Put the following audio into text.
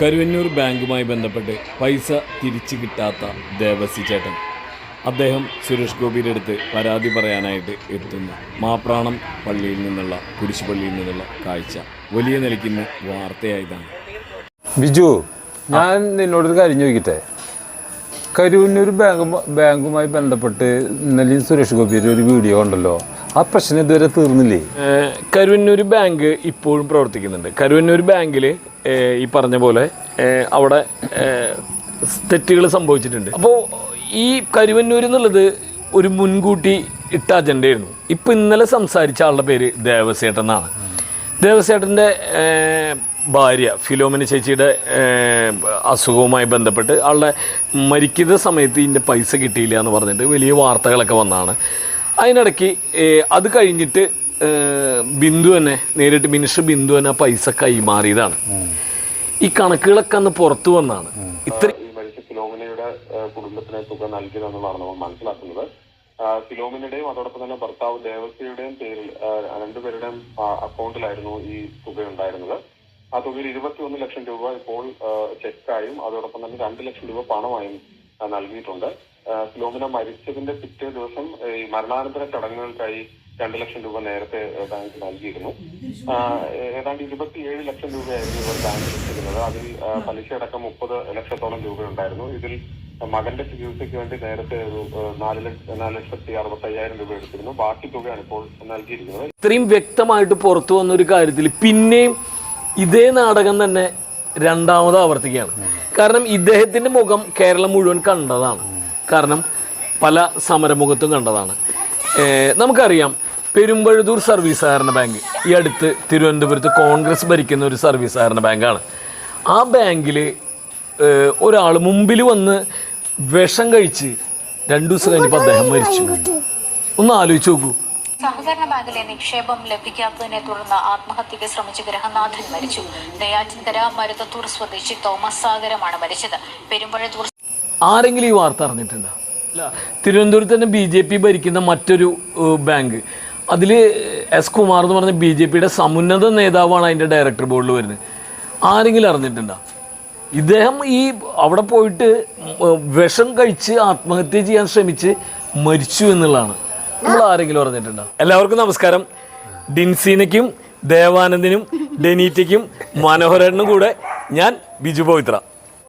കരുവന്നൂർ ബാങ്കുമായി ബന്ധപ്പെട്ട് പൈസ തിരിച്ചു കിട്ടാത്ത ദേവസി ചേട്ടൻ. അദ്ദേഹം സുരേഷ് ഗോപിയുടെ അടുത്ത് പരാതി പറയാനായിട്ട് എത്തുന്നു. മാപ്രാണം പള്ളിയിൽ നിന്നുള്ള കുരിശുപള്ളിയിൽ നിന്നുള്ള കാഴ്ച. വലിയ നിലയ്ക്ക് ഇന്ന് വാർത്തയായതാണ്. ബിജു ഞാൻ നിന്നോടൊരു കാര്യം ചോദിക്കട്ടെ? കരുവന്നൂർ ബാങ്ക് ബാങ്കുമായി ബന്ധപ്പെട്ട് ഇന്നലെയും സുരേഷ് ഗോപിയുടെ ഒരു വീഡിയോ ഉണ്ടല്ലോ ആ പ്രശ്നം ഇതുവരെ തീർന്നില്ലേ? കരുവന്നൂർ ബാങ്ക് ഇപ്പോഴും പ്രവർത്തിക്കുന്നുണ്ട്. കരുവന്നൂർ ബാങ്കിൽ ഈ പറഞ്ഞ പോലെ അവിടെ തെറ്റുകൾ സംഭവിച്ചിട്ടുണ്ട്. അപ്പോൾ ഈ കരുവന്നൂർ എന്നുള്ളത് ഒരു മുൻകൂട്ടി ഇട്ട അജണ്ടയായിരുന്നു ഇപ്പം ഇന്നലെ സംസാരിച്ച ആളുടെ പേര് ദേവസേട്ടൻ എന്നാണ് ദേവസേട്ടന്റെ ഭാര്യ ഫിലോമിന ചേച്ചിയുടെ അസുഖവുമായി ബന്ധപ്പെട്ട് ആളുടെ മരിക്കുന്ന സമയത്ത് ഇതിന്റെ പൈസ കിട്ടിയില്ല എന്ന് പറഞ്ഞിട്ട് വലിയ വാർത്തകളൊക്കെ വന്നതാണ് അതിനിടയ്ക്ക് അത് കഴിഞ്ഞിട്ട് ബിന്ദു തന്നെ നേരിട്ട് മിനിസ്റ്റർ ബിന്ദു തന്നെ പൈസ കൈമാറിയതാണ് ഈ കണക്കുകളൊക്കെ അന്ന് പുറത്തു വന്നാണ്. ഇത്ര ഫിലോമിനയുടെ കുടുംബത്തിന് തുക നൽകിയതെന്നുള്ളതാണ് നമ്മൾ മനസ്സിലാക്കുന്നത്. ഫിലോമിനയുടെയും അതോടൊപ്പം തന്നെ ഭർത്താവ് ദേവസ്യയുടെയും പേരിൽ രണ്ടുപേരുടെയും അക്കൗണ്ടിലായിരുന്നു ഈ തുക ഉണ്ടായിരുന്നത് ആ തുകയിൽ ഇരുപത്തിയൊന്ന് ലക്ഷം രൂപ ഇപ്പോൾ ചെക്കായും അതോടൊപ്പം തന്നെ രണ്ട് ലക്ഷം രൂപ പണമായും നൽകിയിട്ടുണ്ട്. ഫിലോമിന മരിച്ചതിന്റെ പിറ്റേ ദിവസം ഈ മരണാനന്തര ചടങ്ങുകൾക്കായി രണ്ട് ലക്ഷം രൂപ നേരത്തെ ബാങ്ക് നൽകിയിരുന്നു. ഏതാണ്ട് ഇരുപത്തിയേഴ് ലക്ഷം രൂപയായിരുന്നു ഇവർ ബാങ്കിൽ വെച്ചിരുന്നത്. അതിൽ പലിശ പലിശയടക്കം മുപ്പത് ലക്ഷത്തോളം രൂപ ഉണ്ടായിരുന്നു ഇതിൽ മകന്റെ ചികിത്സയ്ക്ക് വേണ്ടി നേരത്തെ ഒരു നാല് നാല് ലക്ഷത്തി അറുപത്തി അയ്യായിരം രൂപ എടുത്തിരുന്നു. ബാക്കി തുകയാണ് ഇപ്പോൾ നൽകിയിരിക്കുന്നത്. ഇത്രയും വ്യക്തമായിട്ട് പുറത്തു വന്ന ഒരു കാര്യത്തിൽ പിന്നെയും ഇതേ നാടകം തന്നെ രണ്ടാമത് ആവർത്തിക്കുകയാണ്. കാരണം ഇദ്ദേഹത്തിന്റെ മുഖം കേരളം മുഴുവൻ കണ്ടതാണ്. കാരണം പല സമരമുഖത്തും കണ്ടതാണ്. നമുക്കറിയാം പെരുമ്പഴുതൂർ സർവീസ് സഹകരണ ബാങ്ക് ഈ അടുത്ത് തിരുവനന്തപുരത്ത് കോൺഗ്രസ് ഭരിക്കുന്ന ഒരു സർവീസ് സഹകരണ ബാങ്കാണ്. ആ ബാങ്കിൽ ഒരാൾ മുമ്പിൽ വന്ന് വിഷം കഴിച്ച് രണ്ടു ദിവസം കഴിഞ്ഞപ്പോൾ അദ്ദേഹം മരിച്ചു. ഒന്ന് ആലോചിച്ച് നോക്കൂ. സഹകരണ ബാങ്കിലെ നിക്ഷേപം ലഭിക്കാത്തതിനെ തുടർന്ന് ആത്മഹത്യയ്ക്ക് ശ്രമിച്ച ഗ്രഹനാഥൻ മരിച്ചു. നെയ്യാറ്റിൻകര മരുതത്തൂർ സ്വദേശി തോമസ് സാഗരമാണ് മരിച്ചത്. പെരുമ്പഴത്തൂർ ആരെങ്കിലും ഈ വാർത്ത അറിഞ്ഞിട്ടുണ്ടോ? തിരുവനന്തപുരത്ത് തന്നെ ബി ജെ പി ഭരിക്കുന്ന മറ്റൊരു ബാങ്ക് അതിൽ എസ് കുമാർ എന്ന് പറഞ്ഞ ബി ജെ പിയുടെ സമുന്നത നേതാവാണ് അതിന്റെ ഡയറക്ടർ ബോർഡിൽ വരുന്നത്. ആരെങ്കിലും അറിഞ്ഞിട്ടുണ്ടോ? ഇദ്ദേഹം ഈ അവിടെ പോയിട്ട് വിഷം കഴിച്ച് ആത്മഹത്യ ചെയ്യാൻ ശ്രമിച്ച് മരിച്ചു എന്നുള്ളതാണ്. നമ്മൾ ആരെങ്കിലും എല്ലാവർക്കും നമസ്കാരം. ഡിൻസീനയ്ക്കും ദേവാനന്ദിനും ഡെനീറ്റയ്ക്കും മനോഹരനും കൂടെ ഞാൻ ബിജു പവിത്ര.